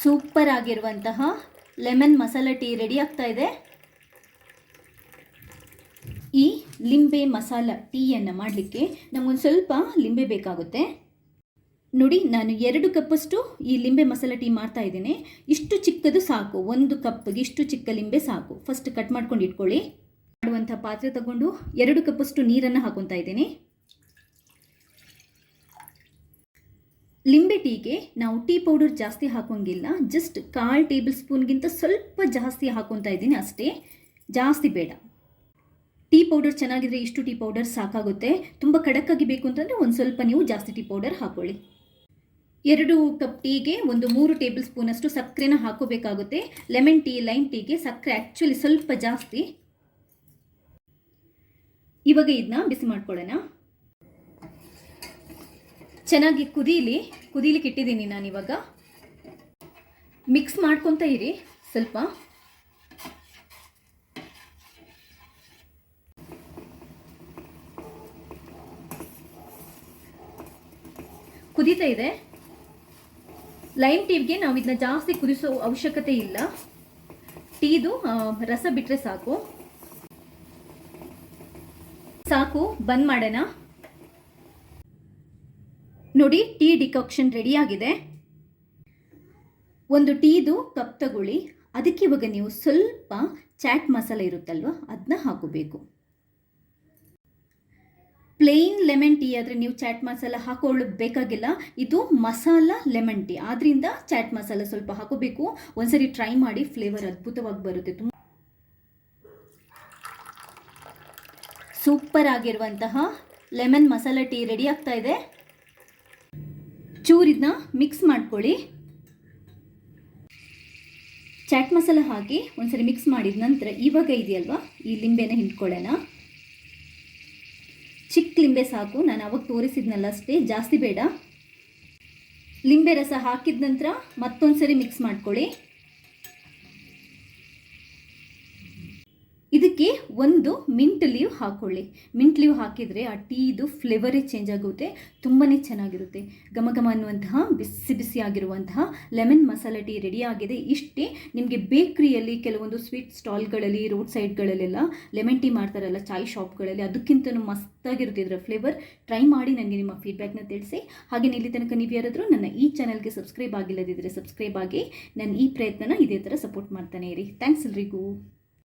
Super ಆಗಿರುವಂತಹ lemon masala tea ready ಆಗ್ತಾ ಇದೆ. ಈ ಲಿಂಬೆ ಮಸಾಲ ಟೀಯನ್ನು ಮಾಡಲಿಕ್ಕೆ ನಮಗೊಂದು ಸ್ವಲ್ಪ ಲಿಂಬೆ ಬೇಕಾಗುತ್ತೆ. ನೋಡಿ, ನಾನು ಎರಡು ಕಪ್ಪಷ್ಟು ಈ ಲಿಂಬೆ ಮಸಾಲ ಟೀ ಮಾಡ್ತಾ ಇದ್ದೇನೆ. ಇಷ್ಟು ಚಿಕ್ಕದು ಸಾಕು, ಒಂದು ಕಪ್ಗೆ ಇಷ್ಟು ಚಿಕ್ಕ ಲಿಂಬೆ ಸಾಕು. ಫಸ್ಟ್ ಕಟ್ ಮಾಡ್ಕೊಂಡು ಇಟ್ಕೊಳ್ಳಿ. ಮಾಡುವಂಥ ಪಾತ್ರೆ ತಗೊಂಡು ಎರಡು ಕಪ್ಪಷ್ಟು ನೀರನ್ನು ಹಾಕೊತಾ ಇದ್ದೀನಿ. ಲಿಂಬೆ ಟೀಗೆ ನಾವು ಟೀ ಪೌಡರ್ ಜಾಸ್ತಿ ಹಾಕೋಂಗಿಲ್ಲ. ಜಸ್ಟ್ ಕಾಲು ಟೇಬಲ್ ಸ್ಪೂನ್ಗಿಂತ ಸ್ವಲ್ಪ ಜಾಸ್ತಿ ಹಾಕೊತಾ ಇದ್ದೀನಿ ಅಷ್ಟೇ. ಜಾಸ್ತಿ ಬೇಡ. ಟೀ ಪೌಡರ್ ಚೆನ್ನಾಗಿದ್ರೆ ಇಷ್ಟು ಟೀ ಪೌಡರ್ ಸಾಕಾಗುತ್ತೆ. ತುಂಬ ಕಡಕ್ಕಾಗಿ ಬೇಕು ಅಂತಂದರೆ ಒಂದು ಸ್ವಲ್ಪ ನೀವು ಜಾಸ್ತಿ ಟೀ ಪೌಡರ್ ಹಾಕೊಳ್ಳಿ. ಎರಡು ಕಪ್ ಟೀಗೆ ಒಂದು ಮೂರು ಟೇಬಲ್ ಸ್ಪೂನಷ್ಟು ಸಕ್ಕರೆನ ಹಾಕೋಬೇಕಾಗುತ್ತೆ. ಲೆಮನ್ ಟೀ, ಲೈಮ್ ಟೀಗೆ ಸಕ್ಕರೆ ಆ್ಯಕ್ಚುಲಿ ಸ್ವಲ್ಪ ಜಾಸ್ತಿ. ಇವಾಗ ಇದನ್ನ ಬಿಸಿ ಮಾಡ್ಕೊಳ್ಳೋಣ. ಚೆನ್ನಾಗಿ ಕುದೀಲಿ. ಕುದೀಲಿಕ್ಕೆ ಇಟ್ಟಿದ್ದೀನಿ ನಾನು ಇವಾಗ. ಮಿಕ್ಸ್ ಮಾಡ್ಕೊತ ಇರಿ ಸ್ವಲ್ಪ. ಕುದೀತಾ ಇದೆ. ಲೈಮ್ ಟೀಗೆ ನಾವು ಇದನ್ನ ಜಾಸ್ತಿ ಕುದಿಸೋ ಅವಶ್ಯಕತೆ ಇಲ್ಲ. ಟೀದು ರಸ ಬಿಟ್ಟರೆ ಸಾಕು. ಸಾಕು, ಬಂದ್ ಮಾಡೋಣ. ನೋಡಿ, ಟೀ ಡಿಕಾಕ್ಷನ್ ರೆಡಿ ಆಗಿದೆ. ಒಂದು ಟೀದು ಕಪ್ ತಗೊಳ್ಳಿ. ಅದಕ್ಕೆ ಇವಾಗ ನೀವು ಸ್ವಲ್ಪ ಚಾಟ್ ಮಸಾಲೆ ಇರುತ್ತಲ್ವ ಅದನ್ನ ಹಾಕೋಬೇಕು. ಪ್ಲೇನ್ ಲೆಮನ್ ಟೀ ಆದರೆ ನೀವು ಚಾಟ್ ಮಸಾಲ ಹಾಕೊಳ್ಳೋದು ಬೇಕಾಗಿಲ್ಲ. ಇದು ಮಸಾಲ ಲೆಮನ್ ಟೀ. ಆದ್ರಿಂದ ಚಾಟ್ ಮಸಾಲ ಸ್ವಲ್ಪ ಹಾಕೋಬೇಕು. ಒಂದ್ಸರಿ ಟ್ರೈ ಮಾಡಿ, ಫ್ಲೇವರ್ ಅದ್ಭುತವಾಗಿ ಬರುತ್ತೆ. ತುಂಬ ಸೂಪರ್ ಆಗಿರುವಂತಹ ಲೆಮನ್ ಮಸಾಲ ಟೀ ರೆಡಿ ಆಗ್ತಾ ಇದೆ. ಚೂರು ಇದನ್ನ ಮಿಕ್ಸ್ ಮಾಡ್ಕೊಳ್ಳಿ. ಚಾಟ್ ಮಸಾಲ ಹಾಕಿ ಒಂದ್ಸರಿ ಮಿಕ್ಸ್ ಮಾಡಿದ ನಂತರ ಇವಾಗ ಇದೆಯಲ್ವಾ? ಈ ಲಿಂಬೆನ ಹಿಂಡ್ಕೊಳ್ಳೋಣ. ಚಿಕ್ಕ ಲಿಂಬೆ ಸಾಕು, ನಾನು ಅವಾಗ ತೋರಿಸಿದ್ನಲ್ಲ ಅಷ್ಟೇ, ಜಾಸ್ತಿ ಬೇಡ. ಲಿಂಬೆ ರಸ ಹಾಕಿದ ನಂತರ ಮತ್ತೊಂದು ಸರಿ ಮಿಕ್ಸ್ ಮಾಡ್ಕೊಳ್ಳಿ. ಇದಕ್ಕೆ ಒಂದು ಮಿಂಟ್ ಲೀವ್ ಹಾಕ್ಕೊಳ್ಳಿ ಮಿಂಟ್ ಲೀವ್ ಹಾಕಿದರೆ ಆ ಟೀದು ಫ್ಲೇವರೇ ಚೇಂಜ್ ಆಗುತ್ತೆ ತುಂಬಾ ಚೆನ್ನಾಗಿರುತ್ತೆ. ಘಮ ಘಮ ಅನ್ನುವಂತಹ, ಬಿಸಿ ಬಿಸಿ ಆಗಿರುವಂತಹ ಲೆಮನ್ ಮಸಾಲ ಟೀ ರೆಡಿ ಆಗಿದೆ. ಇಷ್ಟೇ ನಿಮಗೆ ಬೇಕ್ರಿಯಲ್ಲಿ ಕೆಲವೊಂದು ಸ್ವೀಟ್ ಸ್ಟಾಲ್ಗಳಲ್ಲಿ, ರೋಡ್ ಸೈಡ್ಗಳಲ್ಲೆಲ್ಲ ಲೆಮನ್ ಟೀ ಮಾಡ್ತಾರಲ್ಲ, ಚಾಯ್ ಶಾಪ್ಗಳಲ್ಲಿ ಅದಕ್ಕಿಂತಲೂ ಮಸ್ತಾಗಿರುತ್ತೆ ಇದರ ಫ್ಲೇವರ್. ಟ್ರೈ ಮಾಡಿ ನನಗೆ ನಿಮ್ಮ ಫೀಡ್ಬ್ಯಾಕ್ನ ತಿಳಿಸಿ. ಹಾಗೆ ಇಲ್ಲಿ ತನಕ ನೀವು ಯಾರಾದರೂ ನನ್ನ ಈ ಚಾನಲ್ಗೆ ಸಬ್ಸ್ಕ್ರೈಬ್ ಆಗಿಲ್ಲದಿದ್ದರೆ ಸಬ್ಸ್ಕ್ರೈಬ್ ಆಗಿ. ನಾನು ಈ ಪ್ರಯತ್ನನ ಇದೇ ಥರ ಸಪೋರ್ಟ್ ಮಾಡ್ತಾನೆ ಇರಿ. ಥ್ಯಾಂಕ್ಸ್ ಎಲ್ರಿಗೂ.